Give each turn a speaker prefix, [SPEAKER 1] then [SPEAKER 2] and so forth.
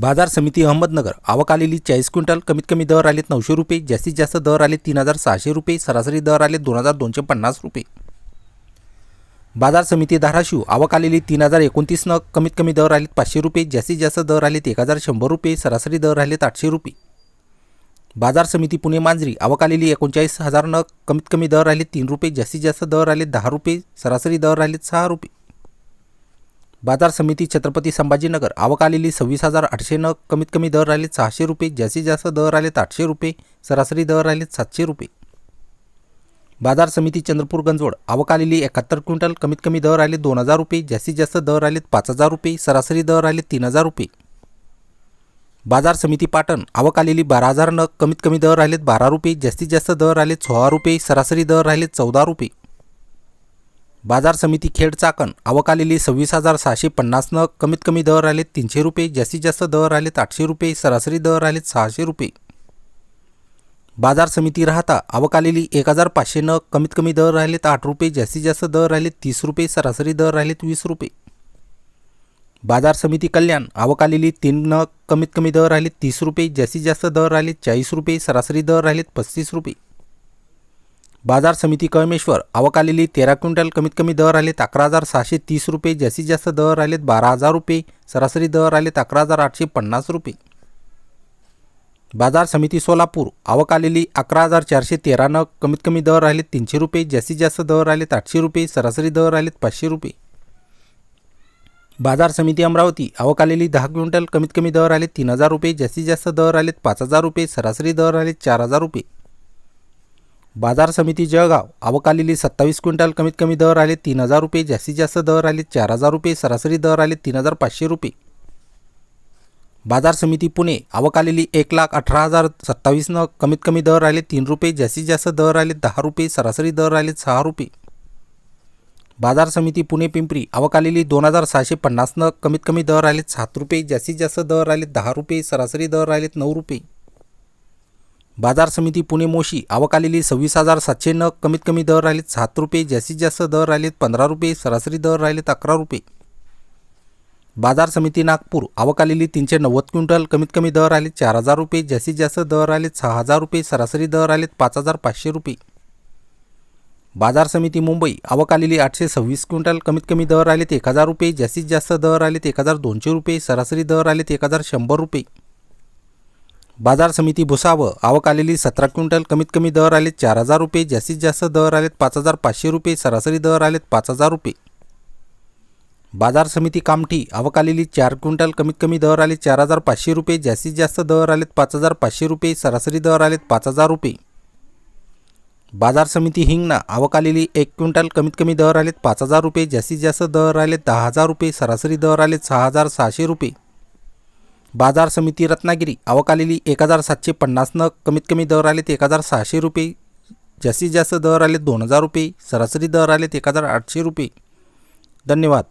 [SPEAKER 1] बाजार समिती अहमदनगर आवक आलेली चाळीस क्विंटल कमीत कमी दर आलेत नऊशे रुपये जास्तीत जास्त दर आले तीन हजार सहाशे रुपये सरासरी दर आले दोन हजार दोनशे पन्नास रुपये. बाजार समिती धाराशिव आवक आलेली तीन हजार एकोणतीस नग कमीत कमी दर आलेत पाचशे रुपये जास्तीत जास्त दर आलेत एक हजार शंभर रुपये सरासरी दर आलेत आठशे रुपये. बाजार समिती पुणे मांजरी आवक आलेली एकोणचाळीस हजार नग कमीत कमी दर आले तीन रुपये जास्तीत जास्त दर आले दहा रुपये सरासरी दर आलेत सहा रुपये. बाजार समिती छत्रपती संभाजीनगर. आवक आलेली सव्वीस हजार आठशे नग कमीत कमी दर राहिलेत सहाशे रुपये जास्तीत जास्त दर आलेत आठशे रुपये सरासरी दर राहिलेत सातशे रुपये. बाजार समिती चंद्रपूर गंजवड. आवक आलेली एकाहत्तर क्विंटल कमीत कमी दर आले दोन हजार रुपये जास्तीत जास्त दर आलेत पाच हजार रुपये सरासरी दर आले तीन हजार रुपये. बाजार समिती पाटण. आवक आलेली बारा हजार नग कमीत कमी दर राहिलेत बारा रुपये जास्तीत जास्त दर आलेत सोळा रुपये सरासरी दर राहिलेत चौदा रुपये. बाजार समिती खेड चाकण आवक आलेली सव्वीस हजार सहाशे पन्नास नग कमीत कमी दर राहिलेत तीनशे रुपये जास्तीत जास्त दर राहिलेत आठशे रुपये सरासरी दर राहिलेत सहाशे रुपये. बाजार समिती राहता आवक आलेली एक हजार पाचशे नग कमीत कमी दर राहिलेत आठ रुपये जास्तीत जास्त दर राहिलेत तीस रुपये सरासरी दर राहिलेत वीस रुपये. बाजार समिती कल्याण आवक आलेली तीन नग कमीत कमी दर राहिलेत तीस रुपये जास्तीत जास्त दर राहिलेत चाळीस रुपये सरासरी दर राहिलेत पस्तीस रुपये. बाजार समिती कळमेश्वर आवक आलेली तेरा क्विंटल कमीत कमी दर आलेत अकरा हजार सहाशे तीस रुपये जास्तीत जास्त दर आलेत बारा हजार रुपये सरासरी दर आलेत अकरा हजार आठशे पन्नास रुपये. बाजार समिती सोलापूर आवक आलेली अकरा हजार चारशे तेरा नग कमीत कमी दर राहिलेत तीनशे रुपये जास्तीत जास्त दर आलेत आठशे रुपये सरासरी दर राहिलेत पाचशे रुपये. बाजार समिती अमरावती आवक आलेली दहा क्विंटल कमीत कमी दर आले तीन हजार रुपये जास्तीत जास्त दर आलेत पाच हजार रुपये सरासरी दर आलेत चार हजार रुपये. बाजार समिती जळगाव. आवक आलेली सत्तावीस क्विंटल कमीत कमी दर आले तीन हजार रुपये. जास्तीत जास्त दर आले चार हजार रुपये. सरासरी दर आले तीन हजार पाचशे रुपये. बाजार समिती पुणे. आवक आलेली एक लाख अठरा हजार सत्तावीस नग कमीत कमी दर आले तीन रुपये. जास्तीत जास्त दर आले दहा रुपये. सरासरी दर आले सहा रुपये. बाजार समिती पुणे पिंपरी. आवक आलेली दोन हजार सहाशे पन्नासनं कमीत कमी दर आले सात रुपये. जास्तीत जास्त दर आले दहा रुपये. सरासरी दर आलेत नऊ रुपये. बाजार समिती पुणे मोशी आवक आलेली सव्वीस हजार सातशे नग कमीत कमी दर राहिलेत सात रुपये जास्तीत जास्त दर राहिलेत पंधरा रुपये सरासरी दर राहिलेत अकरा रुपये. बाजार समिती नागपूर आवक आलेली तीनशे नव्वद क्विंटल कमीत कमी दर आले चार हजार रुपये जास्तीत जास्त दर आले सहा हजार रुपये सरासरी दर आलेत पाच हजार पाचशे रुपये. बाजार समिती मुंबई आवक आलेली आठशे सव्वीस क्विंटल कमीत कमी दर आलेत एक हजार रुपये जास्तीत जास्त दर आलेत एक हजार दोनशे रुपये सरासरी दर आलेत एक हजार शंभर रुपये. बाजार समिती भुसावं. आवक आलेली सतरा क्विंटल. कमीत कमी दर आलेत चार हजार रुपये. जास्तीत जास्त दर आलेत पाच हजार पाचशे रुपये. सरासरी दर आलेत पाच हजार रुपये. बाजार समिती कामठी. आवक आलेली चार क्विंटल. कमीत कमी दर आले चार हजार पाचशे रुपये. जास्तीत जास्त दर आलेत पाच हजार पाचशे रुपये. सरासरी दर आलेत पाच हजार रुपये. बाजार समिती हिंगणा. आवक आलेली एक क्विंटल. कमीत कमी दर आलेत पाच हजार रुपये. जास्तीत जास्त दर आलेत दहा हजार रुपये. सरासरी दर आलेत सहा हजार सहाशे रुपये. बाजार समिती रत्नागिरी आवक आलेली एक हजार सातशे पन्नासनं कमीत कमी दर आलेत एक हजार सहाशे रुपये. जास्तीत जास्त दर आलेत दोन हजार रुपये. सरासरी दर आलेत एक हजार आठशे रुपये. धन्यवाद.